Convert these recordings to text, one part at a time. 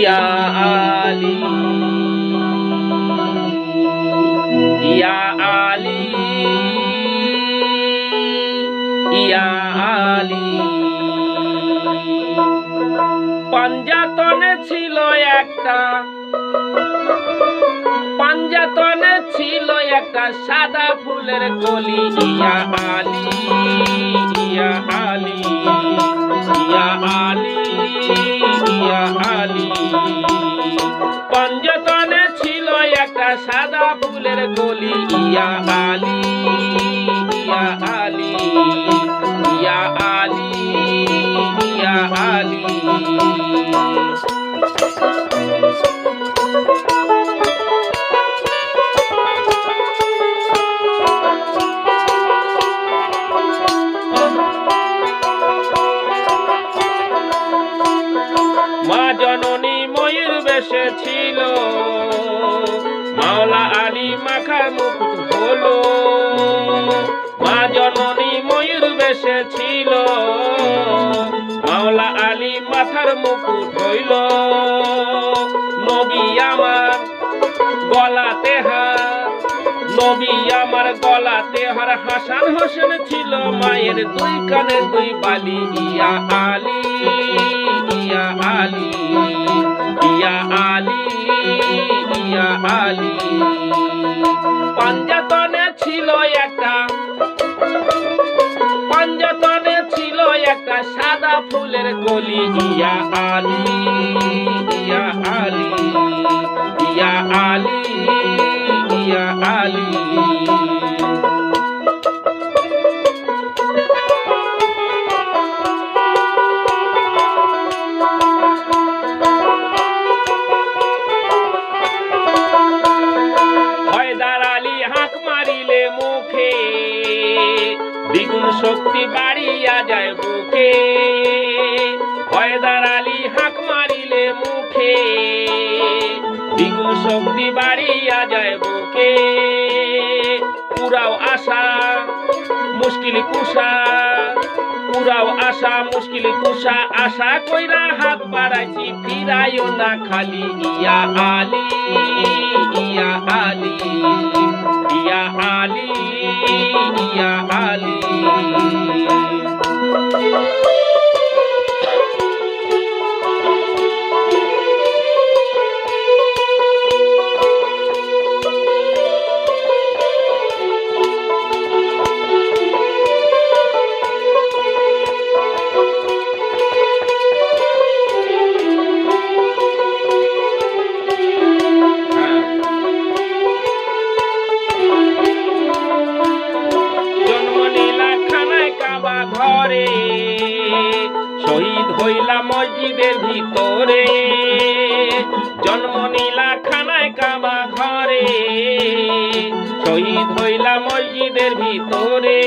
ইয়া আলী। ইয়া আলী। ইয়া আলী। পাঞ্জাতনে ছিল একটা। পাঞ্জাতনে ছিল একটা সাদা ফুলের কলি। ইয়া আলী ইয়া আলী ইয়া আলী। ইয়া পঞ্জতনে ছিল একটা সাদা ফুলের গলি ইয়া আলী ইয়া মা জননী ময়ূর বেশে ছিল। মাওলা আলী মাখার মুকুট হলো। মা জননী ময়ূর বেশে ছিল। মাওলা আলী মাথার মুকুট হইল নবী আমার গলাতে হার। নবী আমার গলাতে হার। হাসান হোসেন ছিল মায়ের দুই কানে দুই বালি ইয়া আলী। দ্বিগুণ শক্তি বাড়িয়া যায় বুকে। হয়দার আলী হাঁক মারিলে মুখে। দ্বিগুণ শক্তি বাড়িয়া যায় বুকে। পুরাও আশা, মুশকিল কুষা পুরাও আশা, মুশকিল কুষা আশা কইরা হাত বাড়াইছি, ফিরাইও না খালি। ইয়া আলী ইয়া আলী ইয়া আলী ইয়া আলী। জন্ম ঘরে শহীদ হইলা মসজিদের ভিতরে। জন্ম নিলা খানায় কাবা ঘরে, শহীদ হইলা মসজিদের ভিতরে।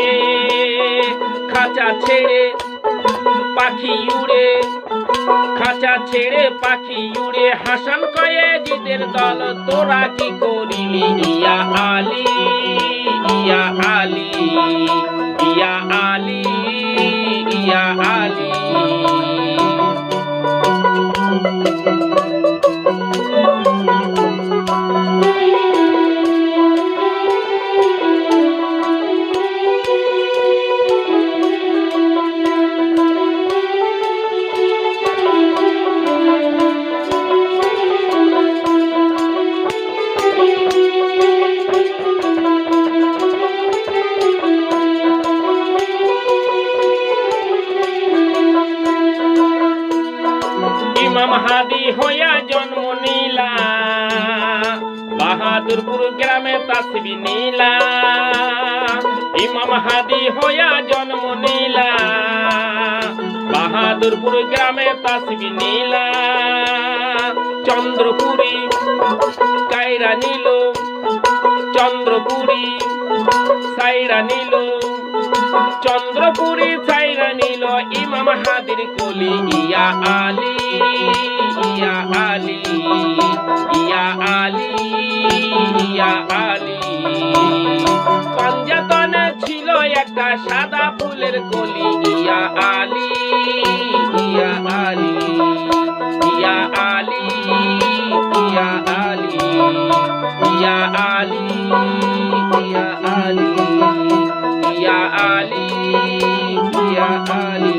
খাঁচা ছেড়ে পাখি উড়ে, খাঁচা ছেড়ে পাখি উড়ে, হাসান কয়ে জিদের দল, তোরা কি করিলি? ইয়া আলী ইয়া আলী ইয়া আলী। বাহাদুরপুর গ্রামে তাসবি নীলা ইমাম হাদি হইয়া জন্ম নিলা বাহাদুরপুর গ্রামে তাসবি নীলা চন্দ্রপুরি কায়রা নিল। চন্দ্রপুরি সাইরা নিল। চন্দ্রপুরি সাইরা নিল। ইমাম হাদির কলি, ইয়া আলী ইয়া আলী ইয়া আলী। ইয়া আলী পঞ্জাতনে ছিল একটা সাদা ফুলের কলি ইয়া আলী ইয়া আলী ইয়া আলী ইয়া আলী ইয়া আলী ইয়া আলী ইয়া আলী ইয়া আলী